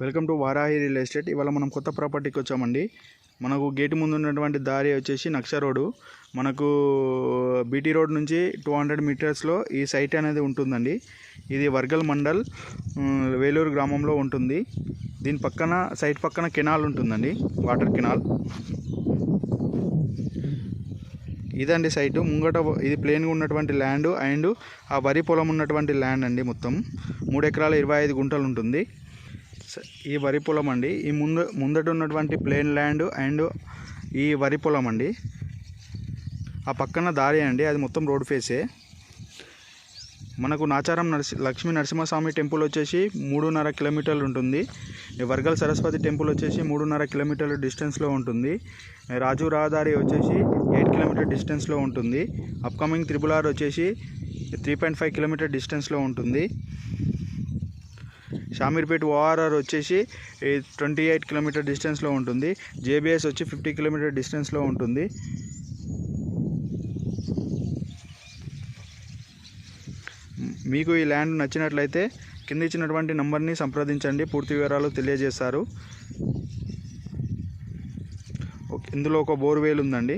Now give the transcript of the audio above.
Welcome to Varahi real estate. ఇవాళ మనం కొత్త ప్రాపర్టీకి వచ్చామండి. మనకు గేటు ముందు ఉన్నటువంటి దారి వచ్చేసి నక్ష రోడ్డు. మనకు బీటీ రోడ్ నుంచి టూ హండ్రెడ్ మీటర్స్లో ఈ సైట్ అనేది ఉంటుందండి. ఇది వర్గల్ మండల్ వేలూరు గ్రామంలో ఉంటుంది. దీని పక్కన సైట్ పక్కన కెనాల్ ఉంటుందండి వాటర్ కెనాల్. ఇదండి సైటు. ముంగట ఇది ప్లేన్గా ఉన్నటువంటి ల్యాండ్ అండ్ ఆ వరి పొలం ఉన్నటువంటి ల్యాండ్ అండి మొత్తం. మూడు ఎకరాల ఇరవై ఐదు గుంటలు ఉంటుంది. ఈ వరి పొలం అండి. ఈ ముందు ముందట ఉన్నటువంటి ప్లేన్ ల్యాండ్ అండ్ ఈ వరి పొలం అండి. ఆ పక్కన దారి అండి అది మొత్తం రోడ్ ఫేసే మనకు నాచారం నరసి లక్ష్మీ నరసింహస్వామి టెంపుల్ వచ్చేసి మూడున్నర కిలోమీటర్లు ఉంటుంది. వర్గల్ సరస్వతి టెంపుల్ వచ్చేసి మూడున్నర కిలోమీటర్ల డిస్టెన్స్లో ఉంటుంది. రాజు రహదారి వచ్చేసి ఎయిట్ కిలోమీటర్ డిస్టెన్స్లో ఉంటుంది. అప్కమింగ్ త్రిపుల్ ఆర్ వచ్చేసి త్రీ పాయింట్ ఫైవ్ కిలోమీటర్ డిస్టెన్స్లో ఉంటుంది. షామీర్పేట్ ఓఆర్ఆర్ వచ్చేసి ట్వంటీ ఎయిట్ కిలోమీటర్ డిస్టెన్స్లో ఉంటుంది. జేబీఎస్ వచ్చి ఫిఫ్టీ కిలోమీటర్ డిస్టెన్స్లో ఉంటుంది. మీకు ఈ ల్యాండ్ నచ్చినట్లయితే కింద ఇచ్చినటువంటి నంబర్ని సంప్రదించండి. పూర్తి వివరాలు తెలియజేస్తారు ఓకే, ఇందులో ఒక బోర్వేల్ ఉందండి